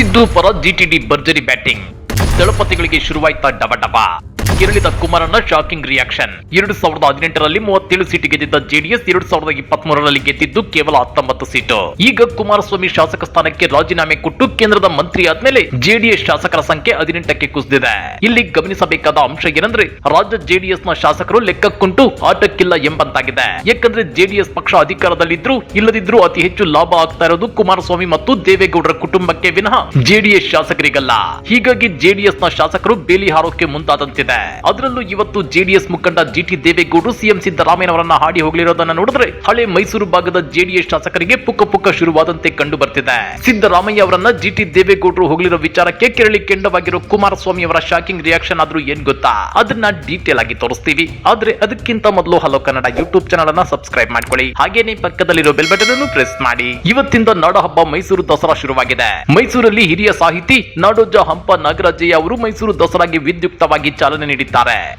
ಸಿದ್ದು ಪರ ಜಿಟಿಡಿ ಭರ್ಜರಿ ಬ್ಯಾಟಿಂಗ್ ದಳಪತಿಗಳಿಗೆ ಶುರುವಾಯ್ತಾ ಡಬ ಡಬ. ಕೆರಳಿದ ಕುಮಾರನ ಶಾಕಿಂಗ್ ರಿಯಾಕ್ಷನ್ ಎರಡು ಸಾವಿರದ ಹದಿನೆಂಟರಲ್ಲಿ ಮೂವತ್ತೇಳು ಸೀಟು ಗೆದ್ದಿದ್ದ ಜೆಡಿಎಸ್ ಎರಡು ಸಾವಿರದ ಇಪ್ಪತ್ತ್ ಮೂರರಲ್ಲಿ ಗೆದ್ದಿದ್ದು ಕೇವಲ ಹತ್ತೊಂಬತ್ತು ಸೀಟು ಈಗ ಕುಮಾರಸ್ವಾಮಿ ಶಾಸಕ ಸ್ಥಾನಕ್ಕೆ ರಾಜೀನಾಮೆ ಕೊಟ್ಟು ಕೇಂದ್ರದ ಮಂತ್ರಿ ಆದ್ಮೇಲೆ ಜೆಡಿಎಸ್ ಶಾಸಕರ ಸಂಖ್ಯೆ ಹದಿನೆಂಟಕ್ಕೆ ಕುಸಿದಿದೆ. ಇಲ್ಲಿ ಗಮನಿಸಬೇಕಾದ ಅಂಶ ಏನಂದ್ರೆ, ರಾಜ್ಯ ಜೆಡಿಎಸ್ನ ಶಾಸಕರು ಲೆಕ್ಕಕ್ಕುಂಟು ಆಟಕ್ಕಿಲ್ಲ ಎಂಬಂತಾಗಿದೆ. ಯಾಕಂದ್ರೆ ಜೆಡಿಎಸ್ ಪಕ್ಷ ಅಧಿಕಾರದಲ್ಲಿದ್ರು ಇಲ್ಲದಿದ್ರು ಅತಿ ಹೆಚ್ಚು ಲಾಭ ಆಗ್ತಾ ಇರೋದು ಕುಮಾರಸ್ವಾಮಿ ಮತ್ತು ದೇವೇಗೌಡರ ಕುಟುಂಬಕ್ಕೆ ವಿನಃ ಜೆಡಿಎಸ್ ಶಾಸಕರಿಗಲ್ಲ. ಹೀಗಾಗಿ ಜೆಡಿಎಸ್ನ ಶಾಸಕರು ಬೇಲಿ ಹಾರೋಕೆ ಮುಂದಾದಂತಿದೆ. ಅದರಲ್ಲೂ ಇವತ್ತು ಜೆಡಿಎಸ್ ಮುಖಂಡ ಜಿಟಿ ದೇವೇಗೌಡರು ಸಿಎಂ ಸಿದ್ದರಾಮಯ್ಯನವರನ್ನ ಹಾಡಿ ಹೋಗಲಿರೋದನ್ನ ನೋಡಿದ್ರೆ ಹಳೆ ಮೈಸೂರು ಭಾಗದ ಜೆಡಿಎಸ್ ಶಾಸಕರಿಗೆ ಪುಕ್ಕ ಪುಕ್ಕ ಶುರುವಾದಂತೆ ಕಂಡು ಬರ್ತಿದೆ. ಸಿದ್ದರಾಮಯ್ಯ ಅವರನ್ನ ಜಿಟಿ ದೇವೇಗೌಡರು ಹೋಗಲಿರೋ ವಿಚಾರಕ್ಕೆ ಕೆರಳಿ ಕೆಂಡವಾಗಿರೋ ಕುಮಾರಸ್ವಾಮಿ ಅವರ ಶಾಕಿಂಗ್ ರಿಯಾಕ್ಷನ್ ಆದ್ರೂ ಏನ್ ಗೊತ್ತಾ? ಅದನ್ನ ಡೀಟೇಲ್ ಆಗಿ ತೋರಿಸ್ತೀವಿ. ಆದ್ರೆ ಅದಕ್ಕಿಂತ ಮೊದಲು ಹಲೋ ಕನ್ನಡ ಯೂಟ್ಯೂಬ್ ಚಾನಲ್ ಅನ್ನ ಸಬ್ಸ್ಕ್ರೈಬ್ ಮಾಡ್ಕೊಳ್ಳಿ. ಹಾಗೇನೆ ಪಕ್ಕದಲ್ಲಿರೋ ಬೆಲ್ ಬಟನ್ ಅನ್ನು ಪ್ರೆಸ್ ಮಾಡಿ. ಇವತ್ತಿಂದ ನಾಡಹಬ್ಬ ಮೈಸೂರು ದಸರಾ ಶುರುವಾಗಿದೆ. ಮೈಸೂರಲ್ಲಿ ಹಿರಿಯ ಸಾಹಿತಿ ನಾಡೋಜ ಹಂಪ ನಾಗರಾಜಯ್ಯ ಅವರು ಮೈಸೂರು ದಸರಾಗೆ ವಿದ್ಯುಕ್ತವಾಗಿ ಚಾಲನೆ ನೀಡಿದ್ದಾರೆ.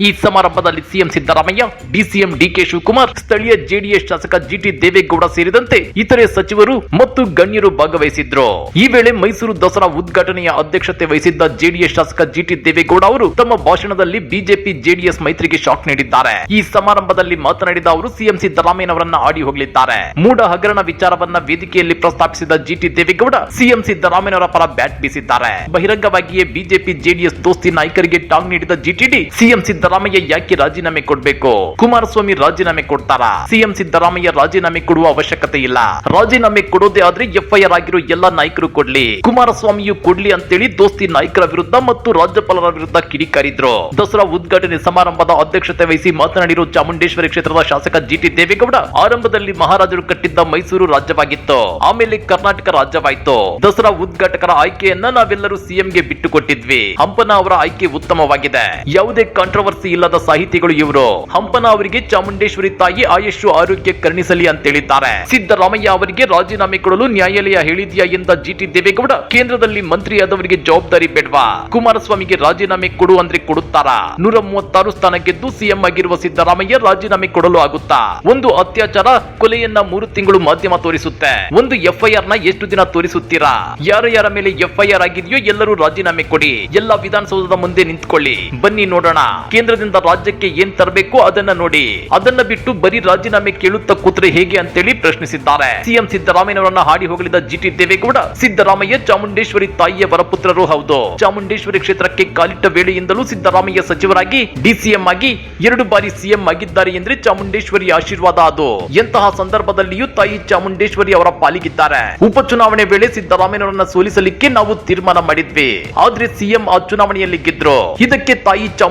ಈ ಸಮಾರಂಭದಲ್ಲಿ CM Siddaramaiah, DCM DK Shivakumar, ಸ್ಥಳೀಯ ಜೆಡಿಎಸ್ ಶಾಸಕ ಜಿಟಿ ದೇವೇಗೌಡ ಸೇರಿದಂತೆ ಇತರೆ ಸಚಿವರು ಮತ್ತು ಗಣ್ಯರು ಭಾಗವಹಿಸಿದ್ರು. ಈ ವೇಳೆ ಮೈಸೂರು ದಸರಾ ಉದ್ಘಾಟನೆಯ ಅಧ್ಯಕ್ಷತೆ ವಹಿಸಿದ್ದ ಜೆಡಿಎಸ್ ಶಾಸಕ ಜಿಟಿ ದೇವೇಗೌಡ ಅವರು ತಮ್ಮ ಭಾಷಣದಲ್ಲಿ ಬಿಜೆಪಿ ಜೆಡಿಎಸ್ ಮೈತ್ರಿಗೆ ಶಾಕ್ ನೀಡಿದ್ದಾರೆ. ಈ ಸಮಾರಂಭದಲ್ಲಿ ಮಾತನಾಡಿದ ಅವರು, ಸಿಎಂ ಸಿದ್ದರಾಮಯ್ಯನವರನ್ನ ಆಡಿ ಹೋಗಲಿದ್ದಾರೆ. ಮೂಡ ಹಗರಣ ವಿಚಾರವನ್ನ ವೇದಿಕೆಯಲ್ಲಿ ಪ್ರಸ್ತಾಪಿಸಿದ ಜಿಟಿ ದೇವೇಗೌಡ, ಸಿಎಂ ಸಿದ್ದರಾಮಯ್ಯನವರ ಪರ ಬ್ಯಾಟ್ ಬೀಸಿದ್ದಾರೆ. ಬಹಿರಂಗವಾಗಿಯೇ ಬಿಜೆಪಿ ಜೆಡಿಎಸ್ ದೋಸ್ತಿ ನಾಯಕರಿಗೆ ಟಾಂಗ್ ನೀಡಿದ ಜಿಟಿಡಿ ಸಿಎಂ ಸಿದ್ದರಾಮಯ್ಯ ಯಾಕೆ ರಾಜೀನಾಮೆ ಕೊಡಬೇಕು? ಕುಮಾರಸ್ವಾಮಿ ರಾಜೀನಾಮೆ ಕೊಡ್ತಾರಾ? ಸಿಎಂ ಸಿದ್ದರಾಮಯ್ಯ ರಾಜೀನಾಮೆ ಕೊಡುವ ಅವಶ್ಯಕತೆ ಇಲ್ಲ. ರಾಜೀನಾಮೆ ಕೊಡೋದೇ ಆದ್ರೆ ಎಫ್ಐಆರ್ ಆಗಿರೋ ಎಲ್ಲ ನಾಯಕರು ಕೊಡ್ಲಿ. ಕುಮಾರಸ್ವಾಮಿಯು ಕೊಡ್ಲಿ ಅಂತೇಳಿ ದೋಸ್ತಿ ನಾಯಕರ ವಿರುದ್ಧ ಮತ್ತು ರಾಜ್ಯಪಾಲರ ವಿರುದ್ಧ ಕಿಡಿಕಾರಿದ್ರು. ದಸರಾ ಉದ್ಘಾಟನೆ ಸಮಾರಂಭದ ಅಧ್ಯಕ್ಷತೆ ವಹಿಸಿ ಮಾತನಾಡಿರುವ ಚಾಮುಂಡೇಶ್ವರಿ ಕ್ಷೇತ್ರದ ಶಾಸಕ ಜಿಟಿ ದೇವೇಗೌಡ, ಆರಂಭದಲ್ಲಿ ಮಹಾರಾಜರು ಕಟ್ಟಿದ್ದ ಮೈಸೂರು ರಾಜ್ಯವಾಗಿತ್ತು. ಆಮೇಲೆ ಕರ್ನಾಟಕ ರಾಜ್ಯವಾಯ್ತು. ದಸರಾ ಉದ್ಘಾಟಕರ ಆಯ್ಕೆಯನ್ನ ನಾವೆಲ್ಲರೂ ಸಿಎಂಗೆ ಬಿಟ್ಟು ಕೊಟ್ಟಿದ್ವಿ ಹಂಪನ ಅವರ ಆಯ್ಕೆ ಉತ್ತಮವಾಗಿದೆ. ಯಾವುದೇ ಕಾಂಟ್ರವರ್ಸಿ ಇಲ್ಲದ ಸಾಹಿತಿಗಳು ಇವರು. ಹಂಪನ ಅವರಿಗೆ ಚಾಮುಂಡೇಶ್ವರಿ ತಾಯಿ ಆಯುಷ್ ಆರೋಗ್ಯ ಕರುಣಿಸಲಿ ಅಂತ ಹೇಳಿದ್ದಾರೆ. ಸಿದ್ದರಾಮಯ್ಯ ಅವರಿಗೆ ರಾಜೀನಾಮೆ ಕೊಡಲು ನ್ಯಾಯಾಲಯ ಹೇಳಿದ್ಯಾ ಎಂದ ಜಿಟಿ ದೇವೇಗೌಡ ಕೇಂದ್ರದಲ್ಲಿ ಮಂತ್ರಿಯಾದವರಿಗೆ ಜವಾಬ್ದಾರಿ ಬೇಡ್ವಾ. ಕುಮಾರಸ್ವಾಮಿಗೆ ರಾಜೀನಾಮೆ ಕೊಡು ಅಂದ್ರೆ ಕೊಡುತ್ತಾರಾ. ನೂರ ಮೂವತ್ತಾರು ಸ್ಥಾನ ಗೆದ್ದು ಸಿಎಂ ಆಗಿರುವ ಸಿದ್ದರಾಮಯ್ಯ ರಾಜೀನಾಮೆ ಕೊಡಲು ಆಗುತ್ತಾ? ಒಂದು ಅತ್ಯಾಚಾರ ಕೊಲೆಯನ್ನ ಮೂರು ತಿಂಗಳು ಮಾಧ್ಯಮ ತೋರಿಸುತ್ತೆ. ಒಂದು ಎಫ್ಐಆರ್ನ ಎಷ್ಟು ದಿನ ತೋರಿಸುತ್ತೀರಾ? ಯಾರ ಯಾರ ಮೇಲೆ ಎಫ್ಐಆರ್ ಆಗಿದೆಯೋ ಎಲ್ಲರೂ ರಾಜೀನಾಮೆ ಕೊಡಿ. ಎಲ್ಲ ವಿಧಾನಸೌಧದ ಮುಂದೆ ನಿಂತ್ಕೊಳ್ಳಿ. ಬನ್ನಿ ನೋಡೋಣ. ಕೇಂದ್ರದಿಂದ ರಾಜ್ಯಕ್ಕೆ ಏನ್ ತರಬೇಕು ಅದನ್ನ ನೋಡಿ. ಅದನ್ನ ಬಿಟ್ಟು ಬರೀ ರಾಜೀನಾಮೆ ಕೇಳುತ್ತಾ ಕೂತ್ರೆ ಹೇಗೆ ಅಂತೇಳಿ ಪ್ರಶ್ನಿಸಿದ್ದಾರೆ. ಸಿಎಂ ಸಿದ್ದರಾಮಯ್ಯನವರನ್ನ ಹಾಡಿ ಹೋಗಲಿದ ಜಿಟಿ ದೇವೇಗೌಡ, ಸಿದ್ದರಾಮಯ್ಯ, ಚಾಮುಂಡೇಶ್ವರಿ ತಾಯಿಯ ವರಪುತ್ರರು ಹೌದು. ಚಾಮುಂಡೇಶ್ವರಿ ಕ್ಷೇತ್ರಕ್ಕೆ ಕಾಲಿಟ್ಟ ವೇಳೆಯಿಂದಲೂ ಸಿದ್ದರಾಮಯ್ಯ ಸಚಿವರಾಗಿ ಡಿಸಿಎಂ ಆಗಿ ಎರಡು ಬಾರಿ ಸಿಎಂ ಆಗಿದ್ದಾರೆ ಎಂದ್ರೆ ಚಾಮುಂಡೇಶ್ವರಿ ಆಶೀರ್ವಾದ ಅದು. ಎಂತಹ ಸಂದರ್ಭದಲ್ಲಿಯೂ ತಾಯಿ ಚಾಮುಂಡೇಶ್ವರಿ ಅವರ ಪಾಲಿಗಿದ್ದಾರೆ. ಉಪಚುನಾವಣೆ ವೇಳೆ ಸಿದ್ದರಾಮಯ್ಯನವರನ್ನ ಸೋಲಿಸಲಿಕ್ಕೆ ನಾವು ತೀರ್ಮಾನ ಮಾಡಿದ್ವಿ. ಆದ್ರೆ ಸಿಎಂ ಆ ಚುನಾವಣೆಯಲ್ಲಿ ಗೆದ್ರು. ಇದಕ್ಕೆ ತಾಯಿ ಚಾಮುಂಡೇಶ್ವರಿ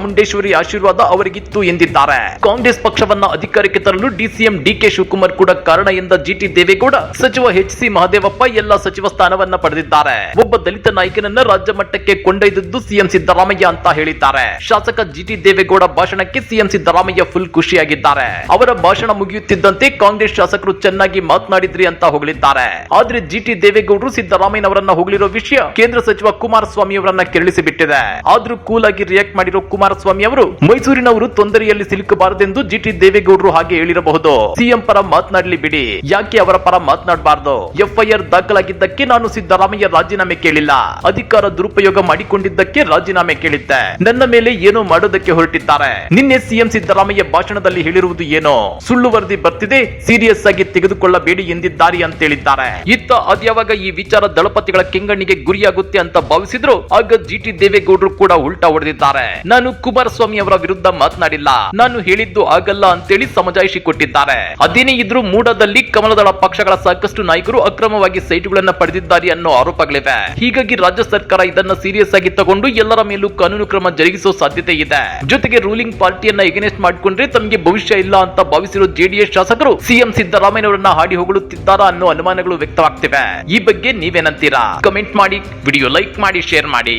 ಆಶೀರ್ವಾದ ಅವರಿಗಿತ್ತು ಎಂದಿದ್ದಾರೆ. ಕಾಂಗ್ರೆಸ್ ಪಕ್ಷವನ್ನ ಅಧಿಕಾರಕ್ಕೆ ತರಲು ಡಿಸಿಎಂ ಡಿಕೆ ಶಿವಕುಮಾರ್ ಕೂಡ ಕಾರಣ ಎಂದ ಜಿಟಿ ದೇವೇಗೌಡ, ಸಚಿವ ಎಚ್ ಸಿ ಮಹದೇವಪ್ಪ ಎಲ್ಲ ಸಚಿವ ಸ್ಥಾನವನ್ನ ಪಡೆದಿದ್ದಾರೆ. ಒಬ್ಬ ದಲಿತ ನಾಯಕನನ್ನ ರಾಜ್ಯ ಮಟ್ಟಕ್ಕೆ ಕೊಂಡೊಯ್ದದ್ದು ಸಿಎಂ ಸಿದ್ದರಾಮಯ್ಯ ಅಂತ ಹೇಳಿದ್ದಾರೆ. ಶಾಸಕ ಜಿಟಿ ದೇವೇಗೌಡ ಭಾಷಣಕ್ಕೆ ಸಿಎಂ ಸಿದ್ದರಾಮಯ್ಯ ಫುಲ್ ಖುಷಿಯಾಗಿದ್ದಾರೆ. ಅವರ ಭಾಷಣ ಮುಗಿಯುತ್ತಿದ್ದಂತೆ ಕಾಂಗ್ರೆಸ್ ಶಾಸಕರು ಚೆನ್ನಾಗಿ ಮಾತನಾಡಿದ್ರಿ ಅಂತ ಹೊಗಳಿದ್ದಾರೆ. ಆದ್ರೆ ಜಿಟಿ ದೇವೇಗೌಡರು ಸಿದ್ದರಾಮಯ್ಯನವರನ್ನ ಹೊಗಳಿರೋ ವಿಷಯ ಕೇಂದ್ರ ಸಚಿವ ಕುಮಾರಸ್ವಾಮಿ ಅವರನ್ನ ಕೆರಳಿಸಿ ಬಿಟ್ಟಿದೆ ಆದ್ರೂ ಕೂಲ್ ಆಗಿ ರಿಯಾಕ್ಟ್ ಮಾಡಿರೋ ಕುಮಾರಸ್ವಾಮಿ ಅವರು, ಮೈಸೂರಿನವರು ತೊಂದರೆಯಲ್ಲಿ ಸಿಲುಕಬಾರದೆಂದು ಜಿಟಿ ದೇವೇಗೌಡರು ಹಾಗೆ ಹೇಳಿರಬಹುದು. ಸಿಎಂ ಪರ ಮಾತನಾಡಲಿ ಬಿಡಿ. ಯಾಕೆ ಅವರ ಪರ ಮಾತನಾಡಬಾರದು? ಎಫ್ಐಆರ್ ದಾಖಲಾಗಿದ್ದಕ್ಕೆ ನಾನು ಸಿದ್ದರಾಮಯ್ಯ ರಾಜೀನಾಮೆ ಕೇಳಿಲ್ಲ. ಅಧಿಕಾರ ದುರುಪಯೋಗ ಮಾಡಿಕೊಂಡಿದ್ದಕ್ಕೆ ರಾಜೀನಾಮೆ ಕೇಳಿದ್ದೆ. ನನ್ನ ಮೇಲೆ ಏನೋ ಮಾಡೋದಕ್ಕೆ ಹೊರಟಿದ್ದಾರೆ. ನಿನ್ನೆ ಸಿಎಂ ಸಿದ್ದರಾಮಯ್ಯ ಭಾಷಣದಲ್ಲಿ ಹೇಳಿರುವುದು ಏನೋ? ಸುಳ್ಳು ವರದಿ ಬರ್ತಿದೆ, ಸೀರಿಯಸ್ ಆಗಿ ತೆಗೆದುಕೊಳ್ಳಬೇಡಿ ಎಂದಿದ್ದಾರೆ ಅಂತ ಹೇಳಿದ್ದಾರೆ ಇತ್ತ ಅದ್ಯಾವಾಗ ಈ ವಿಚಾರ ದಳಪತಿಗಳ ಕೆಂಗಣ್ಣಿಗೆ ಗುರಿಯಾಗುತ್ತೆ ಅಂತ ಭಾವಿಸಿದ್ರು, ಆಗ ಜಿಟಿ ದೇವೇಗೌಡರು ಕೂಡ ಉಲ್ಟಾ ಹೊಡೆದಿದ್ದಾರೆ. ನಾನು ಕುಮಾರಸ್ವಾಮಿ ಅವರ ವಿರುದ್ಧ ಮಾತನಾಡಿಲ್ಲ. ನಾನು ಹೇಳಿದ್ದು ಆಗಲ್ಲ ಅಂತೇಳಿ ಸಮಜಾಯಿಷಿ ಕೊಟ್ಟಿದ್ದಾರೆ ಅದೇನೇ ಇದ್ರೂ ಮೂಡದಲ್ಲಿ ಕಮಲದಳ ಪಕ್ಷಗಳ ಸಾಕಷ್ಟು ನಾಯಕರು ಅಕ್ರಮವಾಗಿ ಸೈಟ್ಗಳನ್ನ ಪಡೆದಿದ್ದಾರೆ ಅನ್ನೋ ಆರೋಪಗಳಿವೆ. ಹೀಗಾಗಿ ರಾಜ್ಯ ಸರ್ಕಾರ ಇದನ್ನ ಸೀರಿಯಸ್ ಆಗಿ ತಗೊಂಡು ಎಲ್ಲರ ಮೇಲೂ ಕಾನೂನು ಕ್ರಮ ಜರುಗಿಸೋ ಸಾಧ್ಯತೆ ಇದೆ. ಜೊತೆಗೆ ರೂಲಿಂಗ್ ಪಾರ್ಟಿಯನ್ನ ಎಗನೆಸ್ಟ್ ಮಾಡ್ಕೊಂಡ್ರೆ ತಮಗೆ ಭವಿಷ್ಯ ಇಲ್ಲ ಅಂತ ಭಾವಿಸಿರೋ ಜೆಡಿಎಸ್ ಶಾಸಕರು ಸಿಎಂ ಸಿದ್ದರಾಮಯ್ಯನವರನ್ನ ಹಾಡಿ ಹೊಗಳುತ್ತಿದ್ದಾರಾ ಅನ್ನೋ ಅನುಮಾನಗಳು ವ್ಯಕ್ತವಾಗ್ತಿವೆ. ಈ ಬಗ್ಗೆ ನೀವೇನಂತೀರಾ? ಕಮೆಂಟ್ ಮಾಡಿ ವಿಡಿಯೋ ಲೈಕ್ ಮಾಡಿ ಶೇರ್ ಮಾಡಿ.